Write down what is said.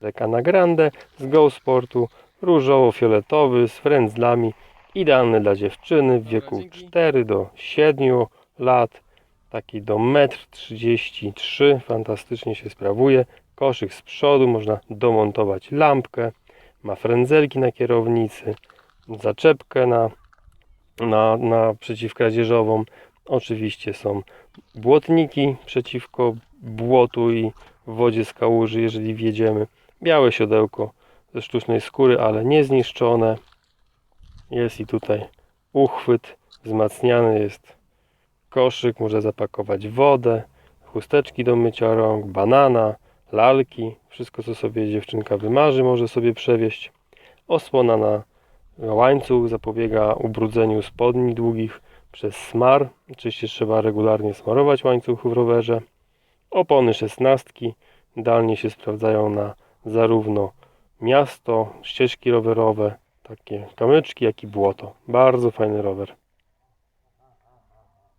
Dekana Grande z Go Sportu, różowo-fioletowy z frędzlami, idealny dla dziewczyny w wieku 4 do 7 lat, taki do 1,33 m, fantastycznie się sprawuje. Koszyk z przodu, można domontować lampkę, ma frędzelki na kierownicy, zaczepkę na, na, na przeciwkradzieżową. Oczywiście są błotniki przeciwko błotu i wodzie z kałuży, jeżeli wjedziemy. Białe siodełko ze sztucznej skóry, ale niezniszczone. Jest i tutaj uchwyt wzmacniany, jest koszyk, może zapakować wodę, chusteczki do mycia rąk, banana, lalki, wszystko co sobie dziewczynka wymarzy może sobie przewieźć. Osłona na łańcuch zapobiega ubrudzeniu spodni długich przez smar. Oczywiście trzeba regularnie smarować łańcuch w rowerze. Opony szesnastki idealnie się sprawdzają na zarówno miasto, ścieżki rowerowe, takie kamyczki, jak i błoto. Bardzo fajny rower.